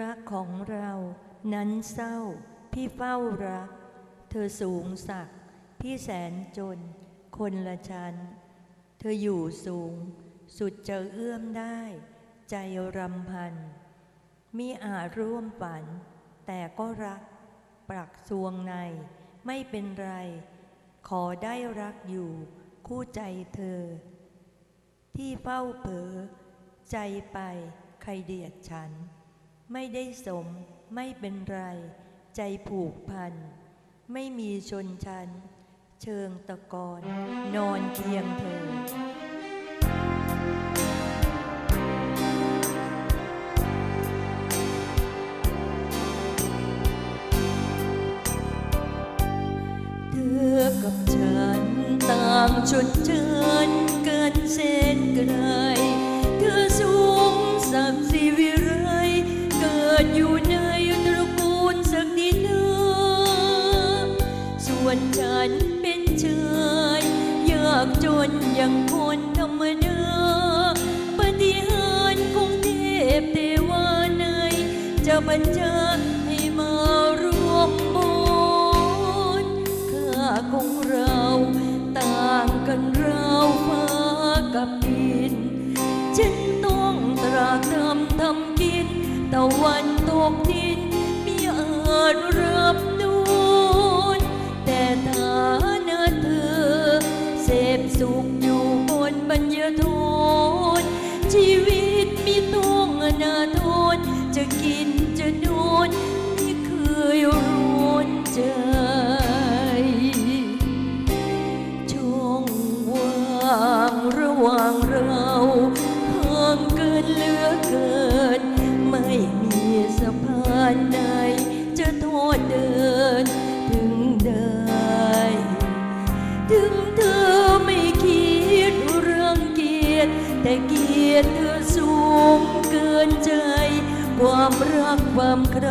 รักของเรานั้นเศร้า พี่เฝ้ารัก เธอสูงสัก พี่แสนจน คนละชั้น เธออยู่สูง สุดจะเอื้อมได้ ใจรำพัน มีอาจร่วมฝัน แต่ก็รัก ปรักสวงใน ไม่เป็นไร ขอได้รักอยู่ คู่ใจเธอ ที่เฝ้าเผลอใจไปใครเดียดฉัน ไม่ได้สม ไม่เป็นไร ใจผูกพัน ไม่มีชนชั้น เชิงตะกอนนอนเคียงเธอเธอกับฉันต่างชนเชิญเกินเส้นไกล ดอยู่ในตระกูลศักดินาส่วนฉันเป็นชายยากจนอย่างคนธรรมดาปฏิหารของเทพเทวาในจะบัญชาให้มาร่วมบุญค่าของเราต่างกันเราฟ้ากับดินฉันต้องตรากตรำทำกินตะวัน ตกดินมีอาจรับนูนแต่ฐานะเธอเสพสุขอยู่บนบัญญาโทษชีวิตมีต้องอนาโทษจะกิน แต่เกียรติเธอสูงเกินใจ ความรักความใคร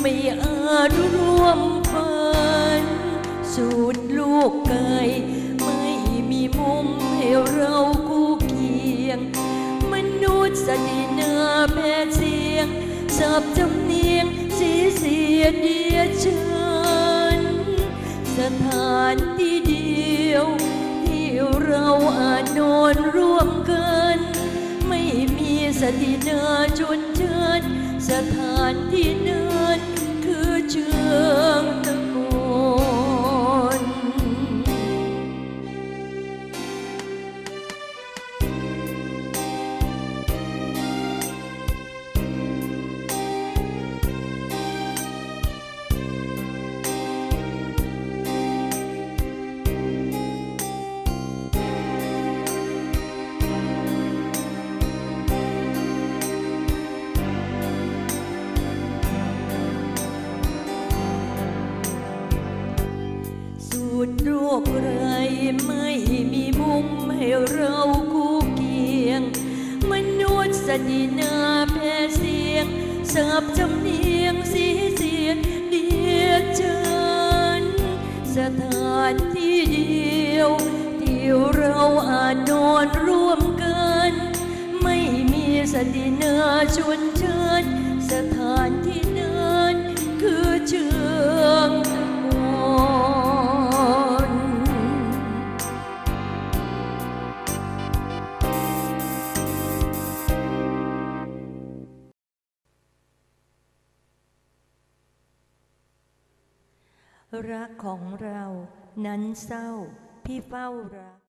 ไม่อาจร่วมฝันสูดลูกไก่ไม่มีมุมให้เราคู่เคียง มนุษย์สตินาแพ้เสียงสับจำเนียงสีเสียเดียดฉัน อาจนอนร่วมกัน ไม่มีสติเนาชนเชิญสถานที่นั้นคือ สูดโรคไรไม่มีมุมให้เราคู่เคียง มนุษย์สตินาแพ้เสียงสับจำเนียงสีเสียงเดียดฉันสถานที่เดียวที่เราอาจนอนร่วมกัน ไม่มีสตินาชวนเชิญ รักของเรานั้นเศร้าพี่เฝ้ารัก